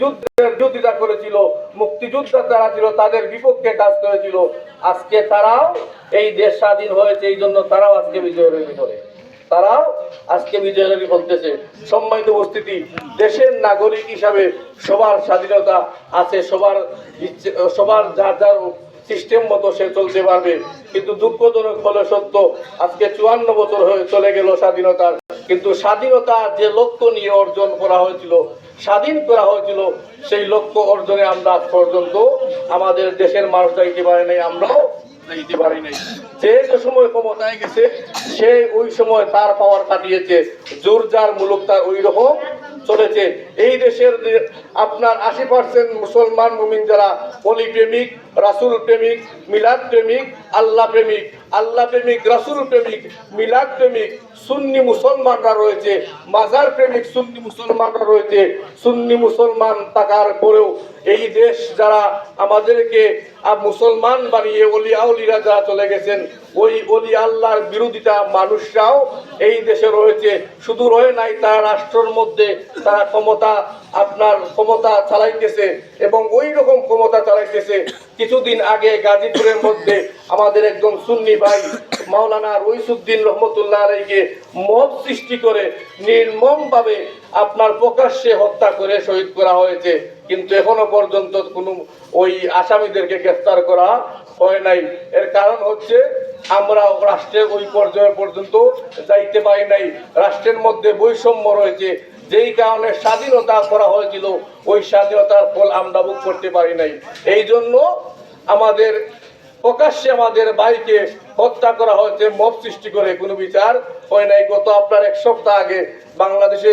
যুদ্ধের বিরোধিতা করেছিল, মুক্তিযোদ্ধা যারা ছিল তাদের বিপক্ষে কাজ করেছিল। আজকে তারাও এই দেশ স্বাধীন হয়েছে, এই জন্য তারাও আজকে বিজয়ের ভিতরে তারাও আজকে বিজয়ের বলতেছে, সম্মানিত উপস্থিতি, দেশের নাগরিক হিসাবে সবার স্বাধীনতা আছে, সবার সবার যার যার সিস্টেম মতো সে চলতে পারবে। কিন্তু দুঃখজনক হলে সত্য, আজকে চুয়ান্ন বছর হয়ে চলে গেল স্বাধীনতার। কিন্তু স্বাধীনতা যে লক্ষ্য নিয়ে অর্জন করা হয়েছিল স্বাধীন করা হয়েছিল, সেই লক্ষ্য অর্জনে আমরা আজ পর্যন্ত আমাদের দেশের মানুষ যাইতে পারে নাই, আমরাও যাইতে পারি নাই। যে যে সময় ক্ষমতায় গেছে, সে ওই সময় তার পাওয়ার কাটিয়েছে, জোর যার মুলুক তার ওই রকম চলেছে। এই দেশের আপনার আশি পার্সেন্ট মুসলমান মুমিন যারা অলি প্রেমিক রাসুল প্রেমিক মিলাদ প্রেমিক আল্লাহ প্রেমিক আল্লাহ প্রেমিক, রাসুল প্রেমিক, মিলাদ প্রেমিক, সুন্নি মুসলমানরা রয়েছে, মাজার প্রেমিক, সুন্নি মুসলমানরা রয়েছে। সুন্নি মুসলমান থাকার পরেও এই দেশ যারা আমাদেরকে মুসলমান বানিয়ে অলি আউলিরা যারা চলে গেছেন, ওই অলি আল্লাহর বিরোধিতা মানুষরাও এই দেশে রয়েছে। শুধু রয়ে নাই, তারা রাষ্ট্রের মধ্যে তারা ক্ষমতা, আপনার ক্ষমতা চালাইতেছে এবং ওই রকম ক্ষমতা চালাইতেছে। কিছুদিন আগে গাজীপুরের মধ্যে আমাদের একজন সুন্নি ভাই, মাওলানা রইসুদ্দিন রহমতুল্লাহ আলাইকে মব সৃষ্টি করে নির্মমভাবে আপনার প্রকাশ্যে হত্যা করে শহীদ করা হয়েছে। কিন্তু এখনও পর্যন্ত কোনো ওই আসামিদেরকে গ্রেফতার করা হয় নাই। এর কারণ হচ্ছে আমরা রাষ্ট্রের ওই পর্যায়ে পর্যন্ত যাইতে পারি নাই। রাষ্ট্রের মধ্যে বৈষম্য রয়েছে। যেই কারণে স্বাধীনতা করা হয়েছিল, ওই স্বাধীনতার ফল আমরা ভোগ করতে পারি নাই। এই জন্য আমাদের প্রকাশ্যে আমাদের ভাইকে হত্যা করা হয়েছে, মব সৃষ্টি করে কোনো বিচার হয় নাই। গত আপনার এক সপ্তাহ আগে বাংলাদেশে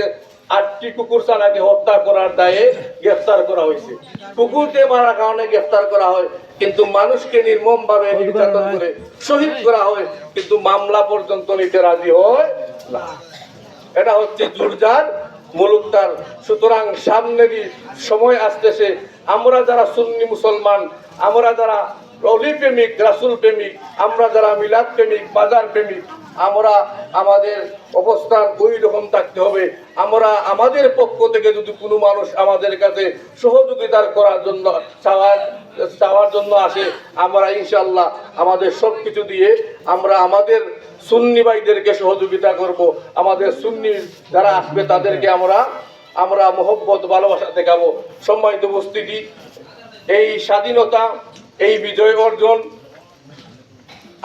আটটি কুকুর ছানাকে হত্যা করার দায়ে গ্রেফতার করা হয়েছে। কুকুরকে মারার কারণে গ্রেফতার করা হয়, কিন্তু মানুষকে নির্মম ভাবে নির্যাতন করে শহীদ করা হয়, কিন্তু মামলা পর্যন্ত নিতে রাজি হয় না। এটা হচ্ছে জুরজার মুলুকতার সুতরাং সামনে দিয়ে সময় আসতেছে। আমরা যারা সুন্নি মুসলমান, আমরা যারা অলি প্রেমিক, রাসুল প্রেমিক, আমরা যারা মিলাদ প্রেমিক, বাজার প্রেমিক, আমরা আমাদের অবস্থান ওই রকম থাকতে হবে। আমরা আমাদের পক্ষ থেকে যদি কোনো মানুষ আমাদের কাছে সহযোগিতার করার জন্য চাওয়ার চাওয়ার জন্য আসে, আমরা ইনশাল্লাহ আমাদের সব কিছু দিয়ে আমরা আমাদের সুন্নি ভাইদেরকে সহযোগিতা করব। আমাদের সুন্নি যারা আসবে তাদেরকে আমরা আমরা মোহব্বত, ভালোবাসা দেখাবো। সম্মানিত উপস্থিতি, এই স্বাধীনতা, এই বিজয় অর্জন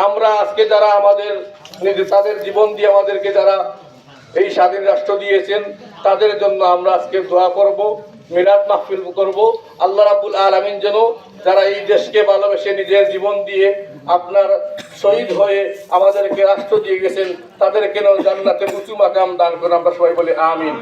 আমরা আজকে যারা আমাদের তাদের জীবন দিয়ে আমাদেরকে যারা এই স্বাধীন রাষ্ট্র দিয়েছেন, তাদের জন্য আমরা আজকে দোয়া করব। মিলাদ মাহফিল করব। আল্লাহ রাবুল আলমিন যেন যারা এই দেশকে ভালোবেসে নিজের জীবন দিয়ে আপনার শহীদ হয়ে আমাদেরকে রাষ্ট্র দিয়ে গেছেন, তাদেরকে জান্নাতে উঁচু মাকাম দান করে আমরা সবাই বলি আমিন।